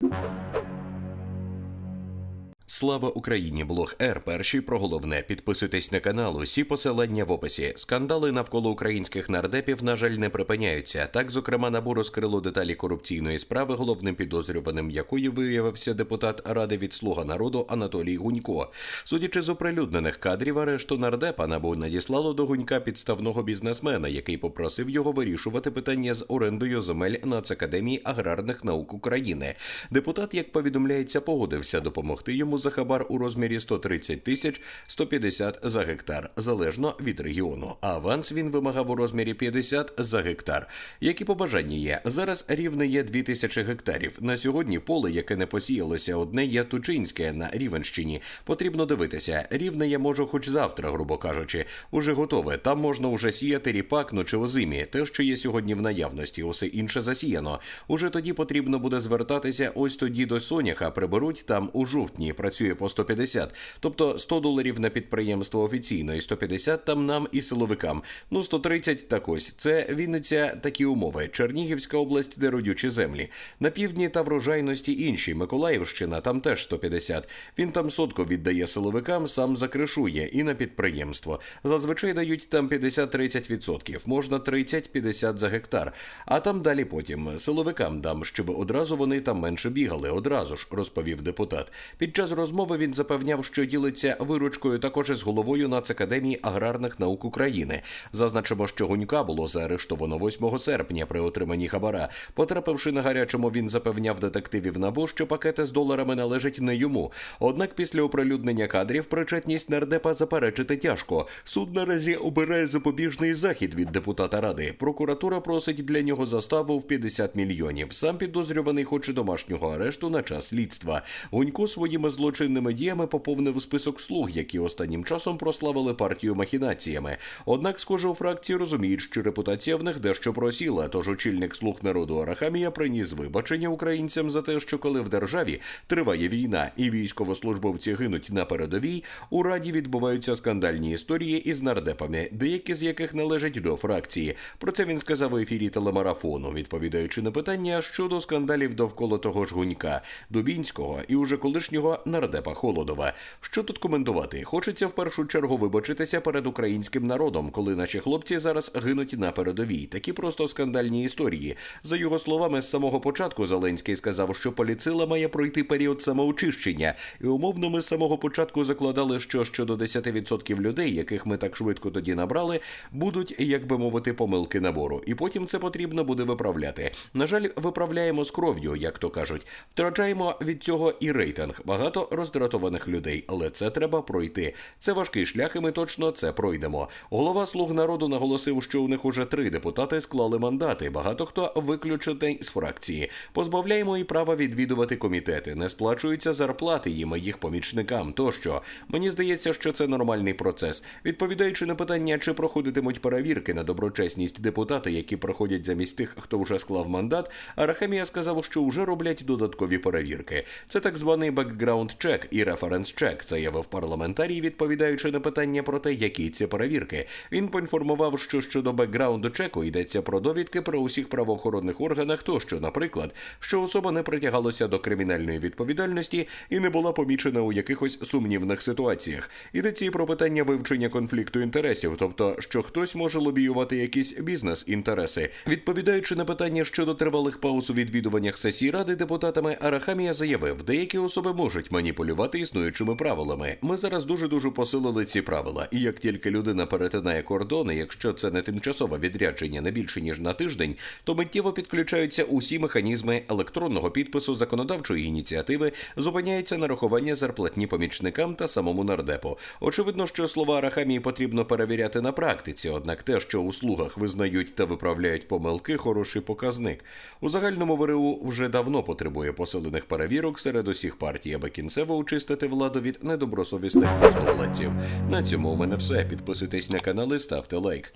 you Слава Україні! Блог Р. Перший про головне. Підписуйтесь на канал. Усі посилання в описі. Скандали навколо українських нардепів, на жаль, не припиняються. Так, зокрема, набу розкрило деталі корупційної справи, головним підозрюваним якої виявився депутат Ради від Слуга народу Анатолій Гунько. Судячи з оприлюднених кадрів, арешту нардепа набу надіслало до Гунька підставного бізнесмена, який попросив його вирішувати питання з орендою земель Нацакадемії аграрних наук України. Депутат, як повідомляється, погодився допомогти йому за хабар у розмірі 130 тисяч 150 за гектар, залежно від регіону. Аванс він вимагав у розмірі 50 за гектар. Які побажання є? Зараз рівне є 2000 гектарів. На сьогодні поле, яке не посіялося, одне є Тучинське на Рівенщині. Потрібно дивитися. Рівне я можу хоч завтра, грубо кажучи. Уже готове. Там можна уже сіяти ріпак, чи озимі. Те, що є сьогодні в наявності, усе інше засіяно. Уже тоді потрібно буде звертатися. Ось тоді до Соняха приберуть там у жовтні. Працює по 150. Тобто 100 доларів на підприємство офіційно і 150 там нам і силовикам. Ну 130 так ось. Це Вінниця такі умови. Чернігівська область, де родючі землі. На півдні та врожайності інші. Миколаївщина, там теж 150. Він там сотку віддає силовикам, сам закришує і на підприємство. Зазвичай дають там 50-30%. Можна 30-50 за гектар. А там далі потім силовикам дам, щоб одразу вони там менше бігали. Одразу ж розповів депутат. Під час розмови він запевняв, що ділиться виручкою також із головою Нацакадемії аграрних наук України. Зазначимо, що Гунька було заарештовано 8 серпня при отриманні хабара. Потрапивши на гарячому, він запевняв детективів НАБУ, що пакети з доларами належать не йому. Однак після оприлюднення кадрів причетність нардепа заперечити тяжко. Суд наразі обирає запобіжний захід від депутата ради. Прокуратура просить для нього заставу в 50 мільйонів. Сам підозрюваний хоче домашнього арешту на час слідства. Гунько своїми злочинними діями поповнив список слуг, які останнім часом прославили партію махінаціями. Однак, схоже, у фракції розуміють, що репутація в них дещо просіла. Тож очільник слуг народу Арахамія приніс вибачення українцям за те, що коли в державі триває війна і військовослужбовці гинуть на передовій, у раді відбуваються скандальні історії із нардепами, деякі з яких належать до фракції. Про це він сказав у ефірі телемарафону, відповідаючи на питання щодо скандалів довкола того ж гунька Дубінського і уже колишнього нардепа Холодова. Що тут коментувати? Хочеться в першу чергу вибачитися перед українським народом, коли наші хлопці зараз гинуть на передовій. Такі просто скандальні історії. За його словами, з самого початку Зеленський сказав, що поліцила має пройти період самоочищення, і умовно ми з самого початку закладали, що щодо 10% людей, яких ми так швидко тоді набрали, будуть, як би мовити, помилки набору, і потім це потрібно буде виправляти. На жаль, виправляємо з кров'ю, як то кажуть. Втрачаємо від цього і рейтинг. Багато роздратованих людей, але це треба пройти. Це важкий шлях, і ми точно це пройдемо. Голова слуг народу наголосив, що у них уже три депутати склали мандати. Багато хто виключений з фракції. Позбавляємо і права відвідувати комітети. Не сплачуються зарплати їм і їх помічникам. Тощо мені здається, що це нормальний процес. Відповідаючи на питання, чи проходитимуть перевірки на доброчесність депутати, які проходять замість тих, хто вже склав мандат, Арахамія сказав, що вже роблять додаткові перевірки. Це так званий бекграунд чек і референс чек, заявив парламентарій, відповідаючи на питання про те, які це перевірки. Він поінформував, що щодо бекграунду чеку йдеться про довідки про усіх правоохоронних органах, тощо, наприклад, що особа не притягалася до кримінальної відповідальності і не була помічена у якихось сумнівних ситуаціях. Йдеться і про питання вивчення конфлікту інтересів, тобто що хтось може лобіювати якісь бізнес-інтереси. Відповідаючи на питання щодо тривалих пауз у відвідуваннях сесії ради депутатами, Арахамія заявив, деякі особи можуть маніпулювати існуючими правилами. Ми зараз дуже дуже посилили ці правила. І як тільки людина перетинає кордони, якщо це не тимчасове відрядження не більше ніж на тиждень, то миттєво підключаються усі механізми електронного підпису законодавчої ініціативи, зупиняється нарахування зарплатні помічникам та самому нардепу. Очевидно, що слова Арахамії потрібно перевіряти на практиці, однак те, що у слугах визнають та виправляють помилки, хороший показник. У загальному ВРУ вже давно потребує посилених перевірок серед усіх партій, аби кінцево очистити владу від недобросовісних можновладців. На цьому у мене все. Підписуйтесь на канал і ставте лайк.